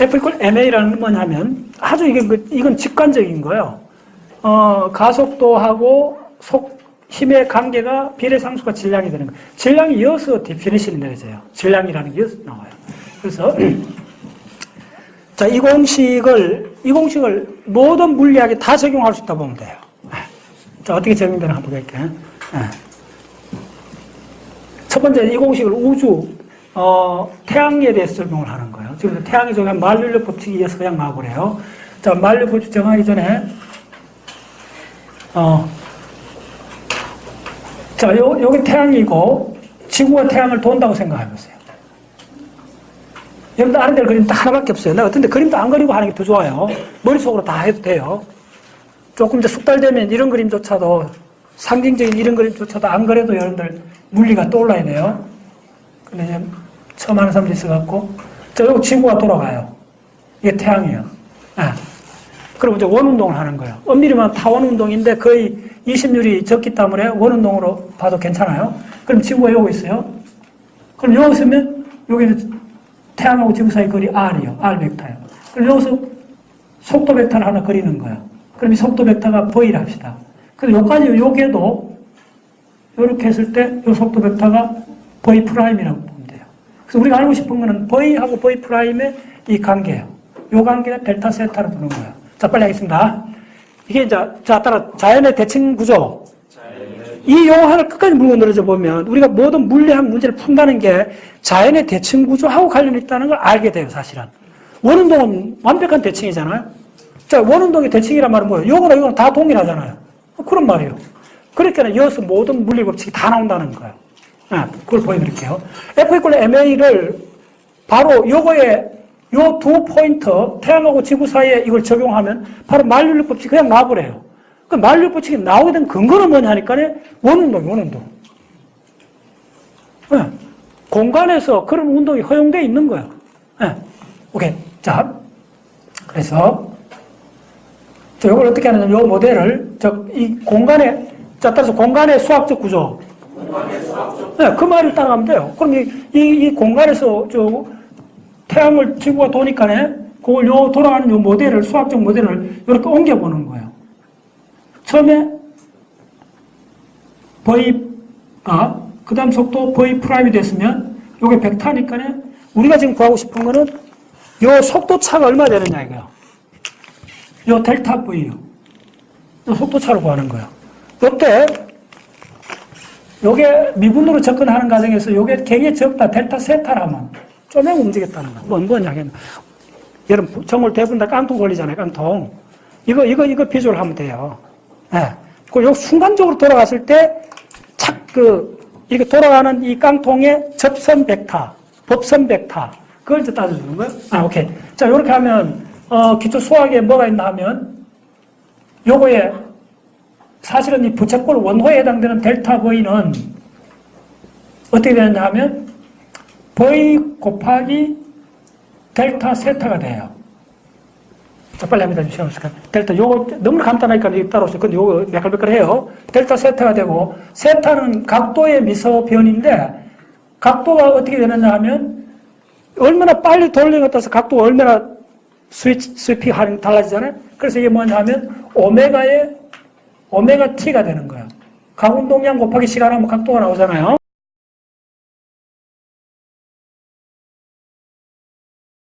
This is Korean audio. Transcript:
이퀄 ma라는 건 뭐냐면 아주 이게 그- 이건 직관적인 거예요. 어, 가속도하고 속 힘의 관계가 비례상수가 질량이 되는 거예요. 질량이 이어서 디피니션이 내려져요. 질량이라는 게 이어서 나와요. 그래서 자, 이 공식을 이 공식을 모든 물리학에 다 적용할 수 있다 보면 돼요. 자, 어떻게 적용되나 한번 볼게요. 예. 첫 번째 이 공식을 우주 어, 태양에 대해서 적용을 하는 거예요. 지금 태양에 적용한 만류력 법칙에 의해서 그냥 나와버려요. 자, 만류력 법칙 정하기 전에 어, 자, 요, 여기 태양이고 지구가 태양을 돈다고 생각해 보세요. 여러분들 아는 대로 그림 딱 하나밖에 없어요. 내가 근데 그림도 안 그리고 하는 게 더 좋아요. 머릿속으로 다 해도 돼요. 조금 이제 숙달되면 이런 그림조차도 상징적인 이런 그림조차도 안 그래도 여러분들 물리가 떠올라야 돼요. 근데 이제 처음 하는 사람도 있어갖고 저 여기 지구가 돌아가요. 이게 태양이에요. 아. 그럼 이제 원운동을 하는 거예요. 엄밀히 말하면 타원운동인데 거의 이심률이 적기 때문에 원운동으로 봐도 괜찮아요. 그럼 지구가 여기 있어요. 그럼 여기 있으면 여기는 태양하고 지구 사이 거리 R이요. R 벡터예요. 그럼 여기서 속도 벡터를 하나 그리는 거예요. 그럼 이 속도 벡터가 V라 합시다. 그럼 여기까지 여기에도 이렇게 했을 때 이 속도 벡터가 V 프라임이라고. 그래서 우리가 알고 싶은 거는 V하고 V 프라임의 이 관계예요. 이 관계를 델타 세타로 두는 거예요. 자, 빨리 하겠습니다. 이게 이제, 자, 따라 자연의 대칭 구조. 이 용어를 끝까지 물고 늘어져 보면 우리가 모든 물리학 문제를 푼다는 게 자연의 대칭 구조하고 관련이 있다는 걸 알게 돼요, 사실은. 원운동은 완벽한 대칭이잖아요. 자, 원운동의 대칭이란 말은 뭐예요? 요거나 이거는 다 동일하잖아요. 그런 말이에요. 그러니까 이어서 모든 물리 법칙이 다 나온다는 거예요. 아, 그걸 보여드릴게요. F 이퀄 MA를 바로 요거에 요 두 포인트, 태양하고 지구 사이에 이걸 적용하면 바로 만류력 법칙이 그냥 나와버려요. 그 만류력 법칙이 나오게 된 근거는 뭐냐 하니까 원운동이 원운동. 예. 공간에서 그런 운동이 허용되어 있는 거예요. 예. 오케이. 자, 그래서 자, 이걸 어떻게 하느냐, 요 모델을, 저, 이 공간에, 자, 따라서 공간의 수학적 구조. 네, 그 말을 따라가면 돼요. 그럼 이, 이, 이 공간에서 저, 태양을 지구가 도니까네, 그걸 요 돌아가는 요 모델을, 수학적 모델을 이렇게 옮겨보는 거예요. 처음에 V가, 그 다음 속도 V 프라임이 됐으면, 요게 벡터니까네, 우리가 지금 구하고 싶은 거는 요 속도 차가 얼마 되느냐, 이거요. 요 델타 V요. 요 속도 차를 구하는 거예요. 요때, 요게 미분으로 접근하는 과정에서 요게 굉장히 적다. 델타 세타라면 쪼매고 움직였다는 거. 뭔 뭐냐면, 여러분, 정월 대부분 다 깡통 걸리잖아요, 깡통. 이거, 이거, 이거 비주얼 하면 돼요. 예. 그요 순간적으로 돌아갔을 때, 착, 그, 이렇게 돌아가는 이 깡통의 접선 벡터, 법선 벡터, 그걸 이제 따져주는 거예요. 아, 오케이. 자, 요렇게 하면, 어, 기초 수학에 뭐가 있나 하면, 요거에, 사실은 이 부채꼴 원호에 해당되는 델타 V는 어떻게 되느냐 하면, V 곱하기 델타 세타가 돼요. 자, 빨리 합니다. 좀 시간 없을까? 델타, 요거 너무 간단하니까 따라오세요. 근데 요거 매끌매끌 해요. 델타 세타가 되고, 세타는 각도의 미소 변인데, 각도가 어떻게 되느냐 하면, 얼마나 빨리 돌리는 것 따라서 각도가 얼마나 스위치, 스위핑 하는 달라지잖아요. 그래서 이게 뭐냐 하면, 오메가의, 오메가 t가 되는 거예요. 각운동량 곱하기 시간 하면 각도가 나오잖아요.